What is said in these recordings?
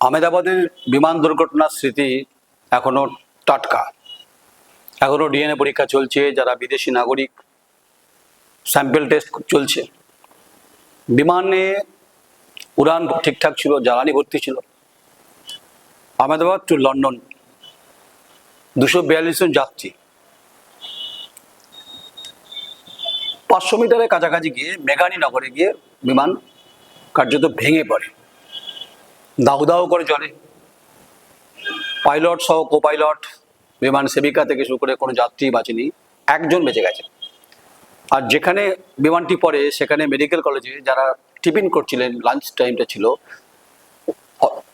আমেদাবাদের বিমান দুর্ঘটনার স্মৃতি এখনও টাটকা। এখনও ডিএনএ পরীক্ষা চলছে, যারা বিদেশি নাগরিক স্যাম্পল টেস্ট চলছে। বিমানে উড়ান ঠিকঠাক ছিল, জ্বালানি ভর্তি ছিল। আহমেদাবাদ টু লন্ডন, দুশো বিয়াল্লিশ জন যাত্রী। পাঁচশো মিটারের কাছাকাছি গিয়ে মেঘানি নগরে গিয়ে বিমান কার্যত ভেঙে পড়ে। দাউ দাউ করে চলে। পাইলট সহ কো পাইলট বিমান সেবিকা থেকে শুরু করে কোনো যাত্রী বাঁচেনি, একজন বেঁচে গেছে। আর যেখানে বিমানটি পড়ে, সেখানে মেডিকেল কলেজে যারা টিফিন করছিলেন লাঞ্চ টাইমটা ছিল,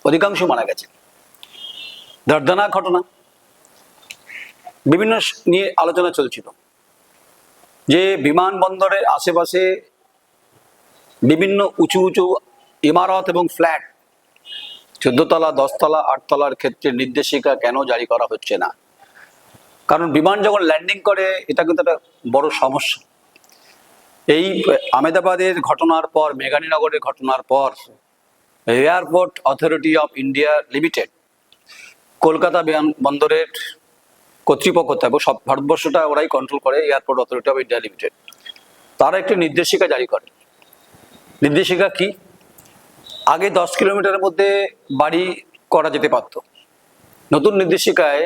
অধিকাংশ মারা গেছে। দর্দনাক ঘটনা। বিভিন্ন নিয়ে আলোচনা চলছিল। যে বিমানবন্দরের আশেপাশে বিভিন্ন উঁচু উঁচু ইমারত এবং ফ্ল্যাট চোদ্দতলা, দশতলা, আটতলার ক্ষেত্রে নির্দেশিকা কেন জারি করা হচ্ছে না? কারণ বিমান যখন ল্যান্ডিং করে, এটা কিন্তু একটা বড় সমস্যা। এই আহমেদাবাদের ঘটনার পর, মেঘানীনগরের ঘটনার পর, airport authority of India limited, Kolkata বিমান বন্দরের কর্তৃপক্ষ এবং সব ভারতবর্ষটা ওরাই কন্ট্রোল করে, airport authority of India limited. তারা একটি নির্দেশিকা জারি করে। নির্দেশিকা কি? আগে দশ কিলোমিটারের মধ্যে বাড়ি করা যেতে পারতো। নতুন নির্দেশিকায়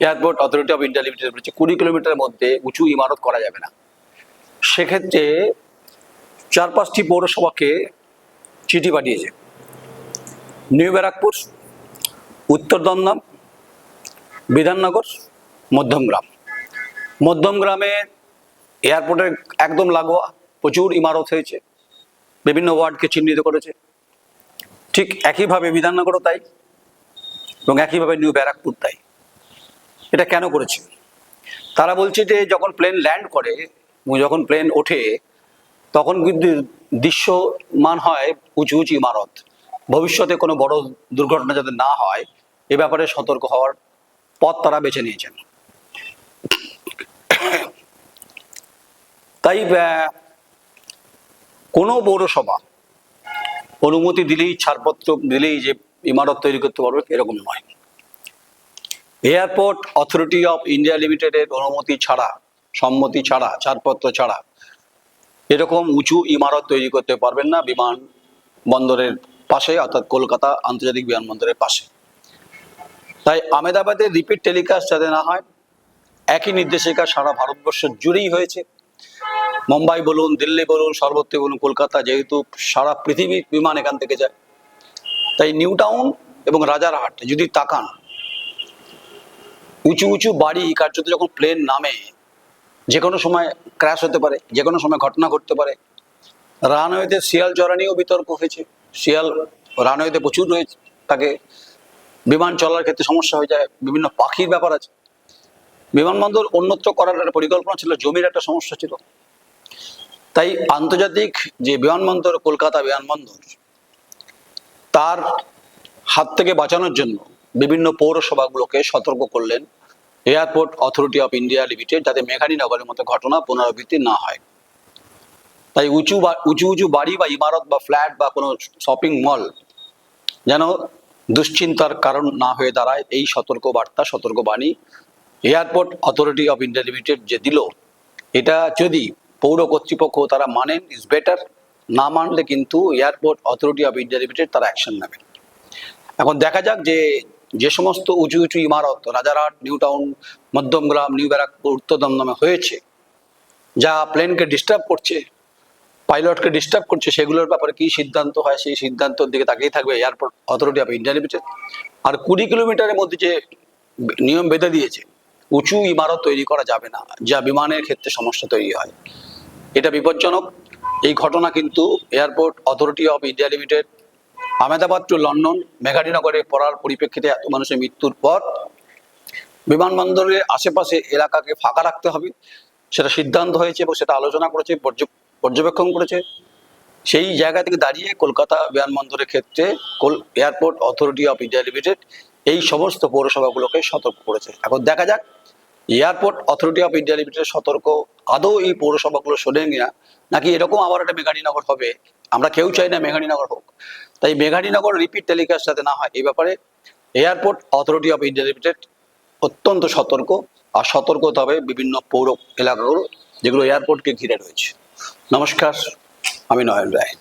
airport authority of India limited বলেছে, কুড়ি কিলোমিটারের মধ্যে উঁচু ইমারত করা যাবে না। সেক্ষেত্রে চার পাঁচটি পৌরসভাকে চিঠি পাঠিয়েছে। নিউ ব্যারাকপুর, উত্তর দমদম, বিধাননগর, মধ্যমগ্রাম। মধ্যমগ্রামে এয়ারপোর্টের একদম লাগোয়া প্রচুর ইমারত হয়েছে। বিভিন্ন ওয়ার্ডকে চিহ্নিত করেছে। ঠিক একইভাবে বিধাননগরও তাই এবং একইভাবে নিউ ব্যারাকপুর তাই। এটা কেন করেছে? তারা বলছে যে যখন প্লেন ল্যান্ড করে যখন প্লেন ওঠে, তখন কিন্তু দৃশ্যমান হয় উঁচু উঁচু ইমারত। ভবিষ্যতে কোনো বড় দুর্ঘটনা যাতে না হয়, এ ব্যাপারে সতর্ক হওয়ার পথ তারা বেছে নিয়েছেন। তাই কোনো পৌরসভা অনুমতি দিলেই, ছাড়পত্র দিলেই যে ইমারত তৈরি করতে পারবে, এরকম নয়। এয়ারপোর্ট অথরিটি অফ ইন্ডিয়া লিমিটেডের অনুমতি ছাড়া, সম্মতি ছাড়া, ছাড়পত্র ছাড়া এরকম উঁচু ইমারত তৈরি করতে পারবেন না বিমান বন্দরের পাশে, অর্থাৎ কলকাতা আন্তর্জাতিক বিমানবন্দরের পাশে। তাই আমেদাবাদের রিপিট টেলিকাস্ট যাতে না হয়, একই নির্দেশিকা সারা ভারতবর্ষ জুড়েই হয়েছে। মুম্বাই বলুন, দিল্লি বলুন সর্বত্র বলুন, কলকাতা যেহেতু সারা পৃথিবীর বিমান এখান থেকে যায়। তাই নিউ টাউন এবং রাজারহাট, যদি তাকান, উঁচু উঁচু বাড়ি, কার্যত যখন প্লেন নামে যে কোনো সময় ক্র্যাশ হতে পারে যে কোনো সময় ঘটনা ঘটতে পারে। রানওয়েতে শিয়াল চড়া নিয়েও বিতর্ক হয়েছে। শিয়াল রানওয়েতে প্রচুর রয়েছে তাকে বিমান চলার ক্ষেত্রে সমস্যা হয়ে যায়। বিভিন্ন পাখির ব্যাপার আছে। বিমানবন্দর অন্যত্র করার একটা পরিকল্পনা ছিল, জমির একটা সমস্যা ছিল। তাই আন্তর্জাতিক যে বিমানবন্দর, কলকাতা বিমানবন্দর, তার হাত থেকে বাঁচানোর জন্য বিভিন্ন পৌরসভাগুলোকে সতর্ক করলেন airport authority of India limited, যাতে মেঘানীনগরের মতো ঘটনা পুনরাবৃত্তি না হয়। তাই উঁচু বা, উঁচু উঁচু বাড়ি বা ইমারত বা ফ্ল্যাট বা কোনো শপিং মল যেন দুশ্চিন্তার কারণ না হয়ে দাঁড়ায়, এই সতর্ক বার্তা সতর্ক বাণী airport authority of India limited যে দিল, এটা যদি পৌর কর্তৃপক্ষ তারা মানেন ইজ বেটার না মানলে কিন্তু airport authority of India limited তারা অ্যাকশন নেবে। এখন দেখা যাক যে যে সমস্ত উঁচু উঁচু ইমারত, Rajarhat, New Town Madhyamgram New Barrackpore, উত্তর দমদমে হয়েছে, যা প্লেনকে ডিস্টার্ব করছে, পাইলটকে ডিস্টার্ব করছে, সেগুলোর ব্যাপারে কি সিদ্ধান্ত হয়, সেই সিদ্ধান্তের দিকে তাকিয়ে থাকবে airport authority of India limited. আর কুড়ি কিলোমিটারের মধ্যে যে নিয়ম বেঁধে দিয়েছে, উঁচু ইমারত তৈরি করা যাবে না, যা বিমানের ক্ষেত্রে সমস্যা তৈরি হয়। এটা বিপজ্জনক। এই ঘটনা কিন্তু airport authority of India limited, Ahmedabad to London মেঘানীনগরে পড়ার পরিপ্রেক্ষিতে এত মানুষের মৃত্যুর পর বিমানবন্দরের আশেপাশে এলাকাকে ফাঁকা রাখতে হবে। সেটা সিদ্ধান্ত হয়েছে এবং সেটা আলোচনা করেছে পর্য- পর্যবেক্ষণ করেছে। সেই জায়গা থেকে দাঁড়িয়ে কলকাতা বিমানবন্দরের ক্ষেত্রে airport authority of India limited এই সমস্ত পৌরসভাগুলোকে সতর্ক করেছে। এখন দেখা যাক airport authority of India limited সতর্ক। আদৌ এই পৌরসভাগুলো শোনেন কিনা নাকি এরকম আবার একটা মেঘানীনগর হবে? আমরা কেউ চাই না মেঘানীনগর হোক। তাই মেঘানীনগর রিপিট টেলিকাস্ট যাতে না হয়, এই ব্যাপারে airport authority of India limited অত্যন্ত সতর্ক। আর সতর্ক হতে হবে বিভিন্ন পৌর এলাকাগুলো যেগুলো এয়ারপোর্টকে ঘিরে রয়েছে। নমস্কার, আমি নয়ন রায়।